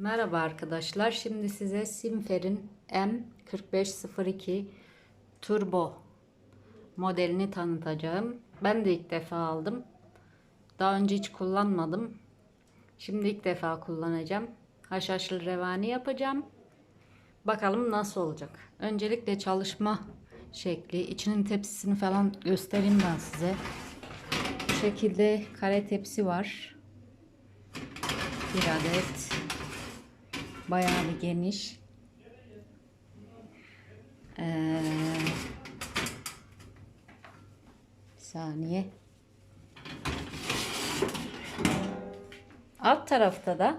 Merhaba arkadaşlar. Şimdi size Simfer'in M4502 Turbo modelini tanıtacağım. Ben de ilk defa aldım. Daha önce hiç kullanmadım. Şimdi ilk defa kullanacağım. Haşhaşlı revani yapacağım. Bakalım nasıl olacak. Öncelikle çalışma şekli, içinin tepsisini falan göstereyim ben size. Bu şekilde kare tepsi var. Bir adet. Bayağı bir geniş. Ee, bir saniye. Alt tarafta da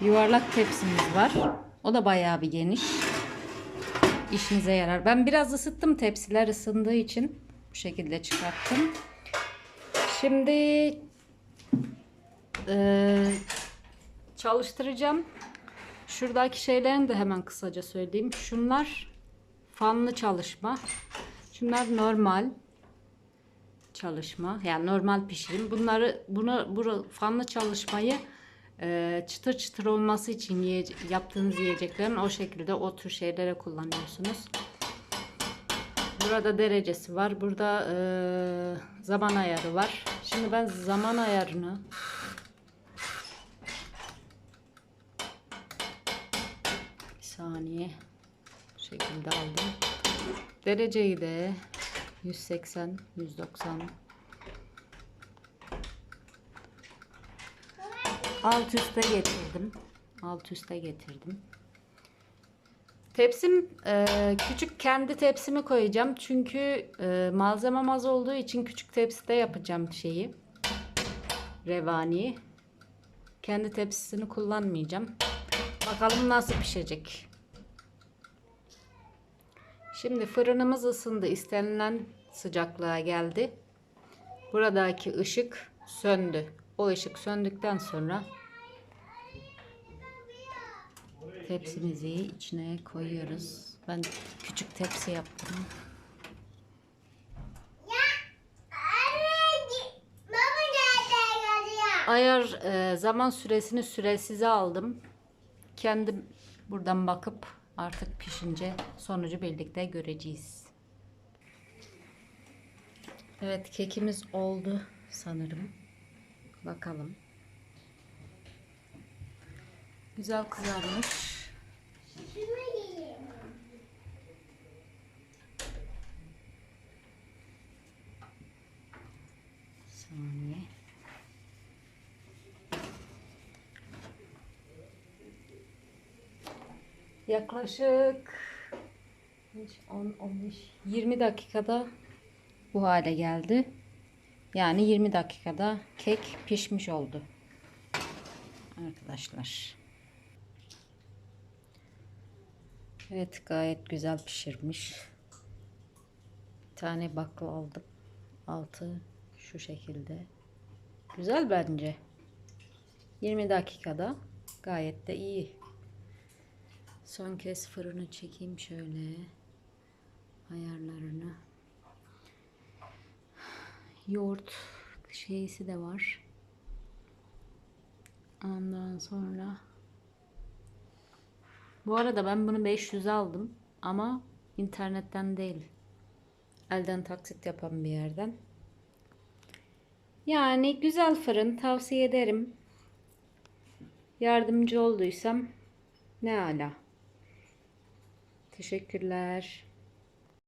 yuvarlak tepsimiz var. O da bayağı bir geniş. İşinize yarar. Ben biraz ısıttım tepsiler ısındığı için bu şekilde çıkarttım. Şimdi eee, çalıştıracağım. Şuradaki şeylerini de hemen kısaca söyleyeyim. Şunlar fanlı çalışma. Şunlar normal çalışma. Yani normal pişirim. Bunları bunu bu fanlı çalışmayı e, çıtır çıtır olması için yiye, yaptığınız yiyeceklerin o şekilde o tür şeylere kullanıyorsunuz. Burada derecesi var. Burada e, zaman ayarı var. Şimdi ben zaman ayarını saniye bu şekilde aldım. Dereceyi de 180, 190 alt üste getirdim. Alt üste getirdim. Tepsim e, küçük kendi tepsimi koyacağım. Çünkü e, malzemem az olduğu için küçük tepside yapacağım şeyi. Revaniyi. Kendi tepsisini kullanmayacağım. Bakalım nasıl pişecek. Şimdi fırınımız ısındı. İstenilen sıcaklığa geldi. Buradaki ışık söndü. O ışık söndükten sonra tepsimizi içine koyuyoruz. Ben küçük tepsi yaptım. Ayar e, zaman süresini süresize aldım. Kendim buradan bakıp artık pişince sonucu birlikte göreceğiz. Evet kekimiz oldu sanırım. Bakalım. Güzel kızarmış. Saniye. Yaklaşık 10 15 20 dakikada bu hale geldi. Yani 20 dakikada kek pişmiş oldu. Arkadaşlar. Evet gayet güzel pişirmiş. Bir tane bakla aldım. Altı şu şekilde. Güzel bence. 20 dakikada gayet de iyi. Son kez fırını çekeyim şöyle. Ayarlarını. Yoğurt şeysi de var. Ondan sonra bu arada ben bunu 500 aldım ama internetten değil. Elden taksit yapan bir yerden. Yani güzel fırın tavsiye ederim. Yardımcı olduysam ne ala. Teşekkürler.